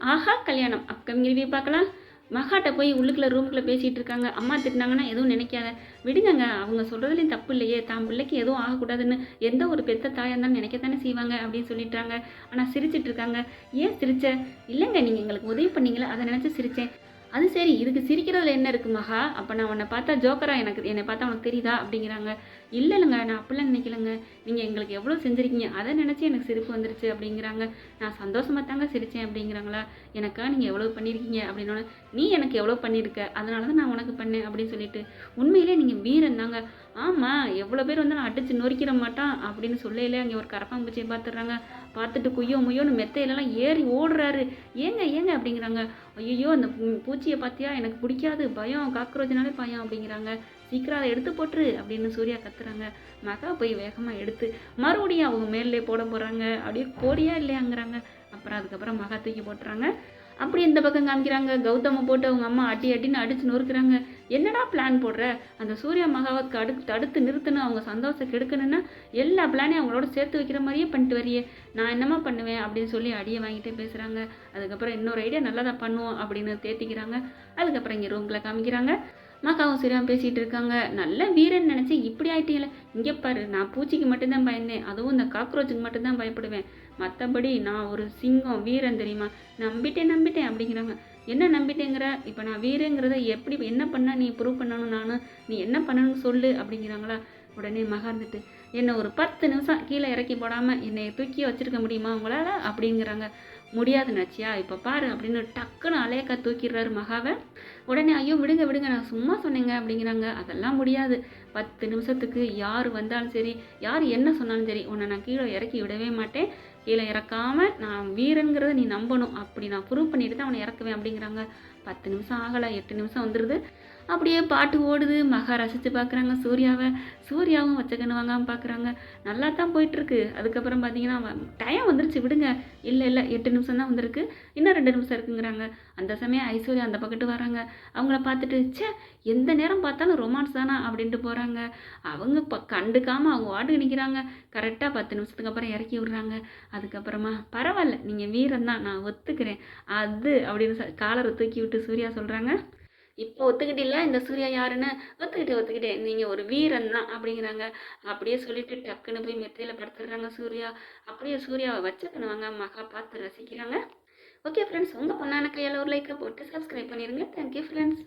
ஆஹா கல்யாணம். Upcoming review பார்க்கலாம். மகாட்ட போய் உள்ளுக்குள்ள ரூமுக்குள்ளே பேசிகிட்டு இருக்காங்க. அம்மா திட்டினாங்கன்னா எதுவும் நினைக்காத. விடுங்கங்க அவங்க சொல்கிறதுலையும் தப்பு இல்லையே. தான் பிள்ளைக்கு எதுவும் ஆகக்கூடாதுன்னு எந்த ஒரு பெத்த தாயாக இருந்தாலும் நினைக்கத்தானே செய்வாங்க அப்படின்னு சொல்லிட்டாங்க. ஆனால் சிரிச்சிட்டு இருக்காங்க. ஏன் சிரிச்ச? இல்லைங்க நீங்கள் எங்களுக்கு உதவி பண்ணீங்களே அதை நினச்சி சிரித்தேன் அது சரி இதுக்கு சிரிக்கிறதுல என்ன இருக்கு மகா? அப்போ நான் உன்னை பார்த்தா ஜோக்கரா எனக்கு என்னை பார்த்தா உனக்கு தெரியுதா? அப்படிங்கிறாங்க. இல்லை இல்லைங்க நான் அப்படிலாம் நினைக்கலங்க. நீங்கள் எங்களுக்கு எவ்வளோ செஞ்சுருக்கீங்க? அதை நினச்சி எனக்கு சிரிப்பு வந்துருச்சு அப்படிங்கிறாங்க. நான் சந்தோஷமாக தாங்க சிரித்தேன் அப்படிங்கிறாங்களா? எனக்கா நீங்கள் எவ்வளோ பண்ணியிருக்கீங்க அப்படின்னோட நீ எனக்கு எவ்வளோ பண்ணியிருக்க அதனால தான் நான் உனக்கு பண்ணேன் அப்படின்னு சொல்லிட்டு உண்மையிலே நீங்கள் வீரன் தாங்க. ஆமாம் எவ்வளோ பேர் வந்து நான் அடித்து நொறுக்கிற மாட்டான் அப்படின்னு சொல்லையிலே அங்கே ஒரு கரப்பாம்பூச்சியை பார்த்துடுறாங்க. பார்த்துட்டு குய்யோ முய்யோன்னு மெத்தையிலலாம் ஏறி ஓடுறாரு. ஏங்க ஏங்க அப்படிங்கிறாங்க. ஐயோ அந்த பூச்சியை பார்த்தியா? எனக்கு பிடிக்காது. பயம். காக்ரோச்னாலே பயம் அப்படிங்கிறாங்க. சீக்கிரம் அதை எடுத்து போட்டுரு அப்படின்னு சூர்யா கத்துறாங்க. மகா போய் வேகமாக எடுத்து மறுபடியும் அவங்க மேலே போட போகிறாங்க அப்படியே கோடியா இல்லையாங்கிறாங்க. அப்புறம் அதுக்கப்புறம் மகா தூக்கி போட்டுறாங்க. அப்படி இந்த பக்கம் காமிக்கிறாங்க? கௌதமை போட்டு அவங்க அம்மா அடி அடின்னு அடிச்சு நொறுக்கிறாங்க. என்னடா பிளான் போடுற? அந்த சூர்யா மகாவத்க்கு தடு தடுத்து நிறுத்தணும் அவங்க சந்தோஷம் கெடுக்கணும்னா எல்லா பிளானையும் அவங்களோட சேர்த்து வைக்கிற மாதிரியே பண்ணிட்டு வரியே. நான் என்னம்மா பண்ணுவேன்? அப்படின்னு சொல்லி அடியை வாங்கிட்டே பேசுகிறாங்க அதுக்கப்புறம் இன்னொரு ஐடியா நல்லா தான் பண்ணுவோம் அப்படின்னு தேத்திக்கிறாங்க. அதுக்கப்புறம் இங்கே ரூமில் காமிக்கிறாங்க. அம்மாக்காவும் சரியாக பேசிகிட்டு இருக்காங்க நல்ல வீரன் நினச்சி இப்படி ஆயிட்டீங்களே. இங்கே பாரு நான் பூச்சிக்கு மட்டும்தான் பயந்தேன். அதுவும் இந்த காக்ரோச்சுக்கு மட்டும்தான் பயப்படுவேன். மற்றபடி நான் ஒரு சிங்கம் வீரன் தெரியுமா? நம்பிட்டேன் நம்பிட்டேன் அப்படிங்கிறாங்க என்ன நம்பிட்டேங்கிற? இப்போ நான் வீரங்கிறத எப்படி என்ன பண்ண நீ ப்ரூவ் பண்ணணும் நான்? நீ என்ன பண்ணணும்னு சொல்லு அப்படிங்கிறாங்களா? உடனே மகார்ந்துட்டு என்னை ஒரு பத்து நிமிஷம் கீழே இறக்கி போடாமல் என்னை தூக்கி வச்சுருக்க முடியுமா உங்களால்? அப்படிங்கிறாங்க. முடியாது நச்சியா இப்போ பாரு அப்படின்னு டக்குன்னு அலையக்கா தூக்கிடுறாரு மகாவை. உடனே ஐயோ விடுங்க விடுங்க நான் சும்மா சொன்னேங்க அப்படிங்கிறாங்க. அதெல்லாம் முடியாது. பத்து நிமிஷத்துக்கு யார் வந்தாலும் சரி யார் என்ன சொன்னாலும் சரி உன்னை நான் கீழே இறக்கி விடவே மாட்டேன். கீழே இறக்காமல் நான் வீரங்கிறத நீ நம்பணும். அப்படி நான் ப்ரூவ் பண்ணிட்டு தான் அவனை இறக்குவேன் அப்படிங்கிறாங்க. பத்து நிமிஷம் ஆகலை எட்டு நிமிஷம் வந்துடுது அப்படியே பாட்டு ஓடுது. மகா ரசித்து பார்க்குறாங்க சூர்யாவை. சூர்யாவும் வச்ச கண்ணு வாங்காமல் பார்க்குறாங்க. நல்லா தான் போயிட்டுருக்கு. அதுக்கப்புறம் பார்த்தீங்கன்னா டைம் வந்துருச்சு. விடுங்க. இல்லை இல்லை. எட்டு நிமிஷம் தான் வந்திருக்கு. இன்னும் ரெண்டு நிமிஷம் இருக்குங்கிறாங்க. அந்த சமயம் ஐஸ்வர்யா அந்த பக்கத்து வராங்க. அவங்கள பார்த்துட்டு ச்சே எந்த நேரம் பார்த்தாலும் ரொமான்ஸ் தானா? அப்படின்ட்டு போகிறாங்க அவங்க ப கண்டுக்காமல் அவங்க வாட்டுக்கு நிற்கிறாங்க கரெக்டாக பத்து நிமிஷத்துக்கு அப்புறம் இறக்கி விடுறாங்க. அதுக்கப்புறமா பரவாயில்ல. நீங்கள் வீரம் தான் நான் ஒத்துக்கிறேன். அது அப்படின்னு காலரை தூக்கி விட்டு சூர்யா சொல்கிறாங்க இப்போ ஒத்துக்கிட்டில்ல இந்த சூர்யா யாருன்னு ஒத்துக்கிட்டே ஒத்துக்கிட்டேன் நீங்கள் ஒரு வீரன் தான் அப்படிங்கிறாங்க. அப்படியே சொல்லிட்டு டக்குன்னு போய் மெத்தையில் படுத்துடுறாங்க சூர்யா. அப்படியே சூர்யாவை வச்சுக்கணுவாங்க மகா பார்த்து ரசிக்கிறாங்க. ஓகே ஃப்ரெண்ட்ஸ் உங்கள் பொண்ணான கையால் ஒரு லைக்கை போட்டு சப்ஸ்கிரைப் பண்ணிடுங்க தேங்க்யூ ஃப்ரெண்ட்ஸ்